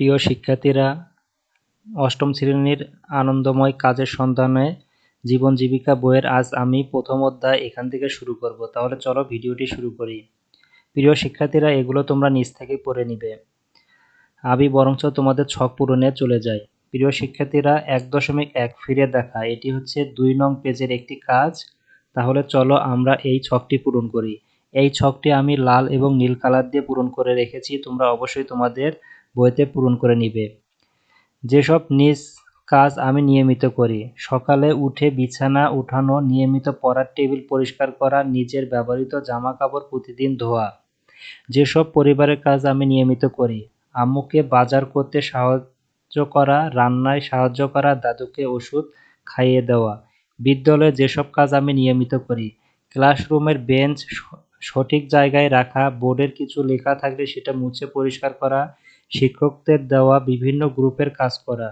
প্রিয় শিক্ষার্থীরা, অষ্টম শ্রেণির আনন্দময় কাজের সন্ধানে জীবন জীবিকা বইয়ের আজ আমি প্রথম অধ্যায় এখান থেকে শুরু করব। তাহলে চলো ভিডিওটি শুরু করি। প্রিয় শিক্ষার্থীরা, এগুলো তোমরা নিজ থেকে পড়ে নিবে। আমি বরঞ্চ তোমাদের ছক পূরণে চলে যাই। প্রিয় শিক্ষার্থীরা, এক দশমিক এক ফিরে দেখা। এটি হচ্ছে দুই নং পেজের একটি কাজ। তাহলে চলো আমরা এই ছকটি পূরণ করি। এই ছকটি আমি লাল এবং নীল কালার দিয়ে পূরণ করে রেখেছি। তোমরা অবশ্যই তোমাদের বইতে পূরণ করে নিবে। যেসব নিজ কাজ আমি নিয়মিত করি, সকালে উঠে বিছানা উঠানো, নিয়মিত পড়ার টেবিল পরিষ্কার করা, নিজের ব্যবহৃত জামা কাপড় প্রতিদিন ধোয়া, যেসব পরিবারের কাজ আমি নিয়মিত করি, আম্মুকে বাজার করতে সাহায্য করা, রান্নায় সাহায্য করা, দাদুকে ওষুধ খাইয়ে দেওয়া, বিদ্যালয়ে যেসব কাজ আমি নিয়মিত করি, ক্লাসরুমের বেঞ্চ সঠিক জায়গায় রাখা, বোর্ডের কিছু লেখা থাকলে সেটা মুছে পরিষ্কার করা শিক্ষকদের দেওয়া বিভিন্ন গ্রুপের কাজ করা।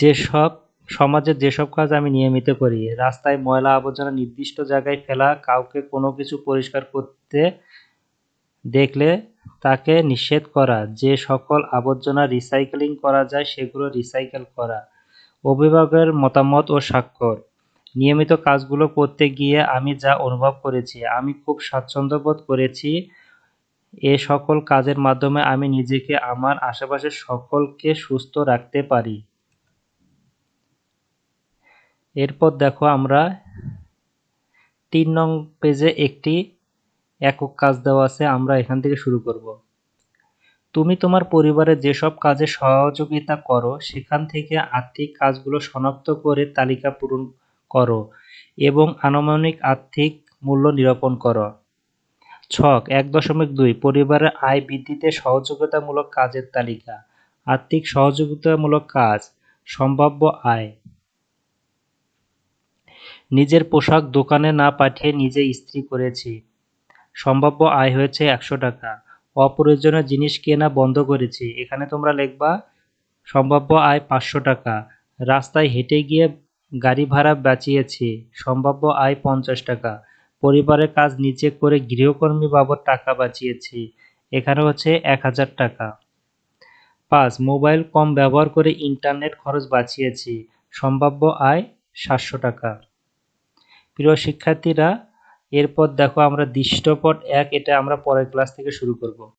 যেসব সমাজের যেসব কাজ আমি নিয়মিত করি, রাস্তায় ময়লা আবর্জনা নির্দিষ্ট জায়গায় ফেলা, কাউকে কোনো কিছু পরিষ্কার করতে দেখলে তাকে নিষেধ করা, যে সকল আবর্জনা রিসাইকেলিং করা যায় সেগুলো রিসাইকেল করা, অভিভাবকের মতামত ও স্বাক্ষর। নিয়মিত কাজগুলো করতে গিয়ে আমি যা অনুভব করেছি, আমি খুব স্বাচ্ছন্দ্য বোধ করেছি এ সকল কাজের মাধ্যমে আমি নিজেকে আমার আশেপাশের সকলকে সুস্থ রাখতে পারি। এরপর দেখো আমরা তিন নং পেজে একটি একক কাজ দেওয়া আছে, আমরা এখান থেকে শুরু করব। তুমি তোমার পরিবারের যেসব কাজে সহযোগিতা করো, সেখান থেকে আর্থিক কাজগুলো শনাক্ত করে তালিকা পূরণ করো এবং আনুমানিক আর্থিক মূল্য নিরূপণ করো। ছক, এক দশমিক দুই, পরিবারের আয় বৃদ্ধিতে সহযোগিতামূলক কাজের তালিকা, আর্থিক সহযোগিতামূলক কাজ, সম্ভাব্য আয়। নিজের পোশাক দোকানে না পাঠিয়ে নিজে ইস্ত্রি করেছি। সম্ভাব্য আয় হয়েছে একশো টাকা। অপ্রয়োজনীয় জিনিস কেনা বন্ধ করেছি। এখানে তোমরা লিখবা, সম্ভাব্য আয় পাঁচশো টাকা। রাস্তায় হেঁটে গিয়ে গাড়ি ভাড়া বাঁচিয়েছি। সম্ভাব্য আয় পঞ্চাশ টাকা। পরিবারের কাজ নিজে করে গৃহকর্মী বাবদ টাকা বাঁচিয়েছি। এখানে হচ্ছে এক হাজার টাকা। পাঁচ, মোবাইল কম ব্যবহার করে ইন্টারনেট খরচ বাঁচিয়েছি। সম্ভাব্য আয় সাতশো টাকা। প্রিয় শিক্ষার্থীরা, এরপর দেখো আমরা দৃষ্টপট এক, এটা আমরা পরের ক্লাস থেকে শুরু করব।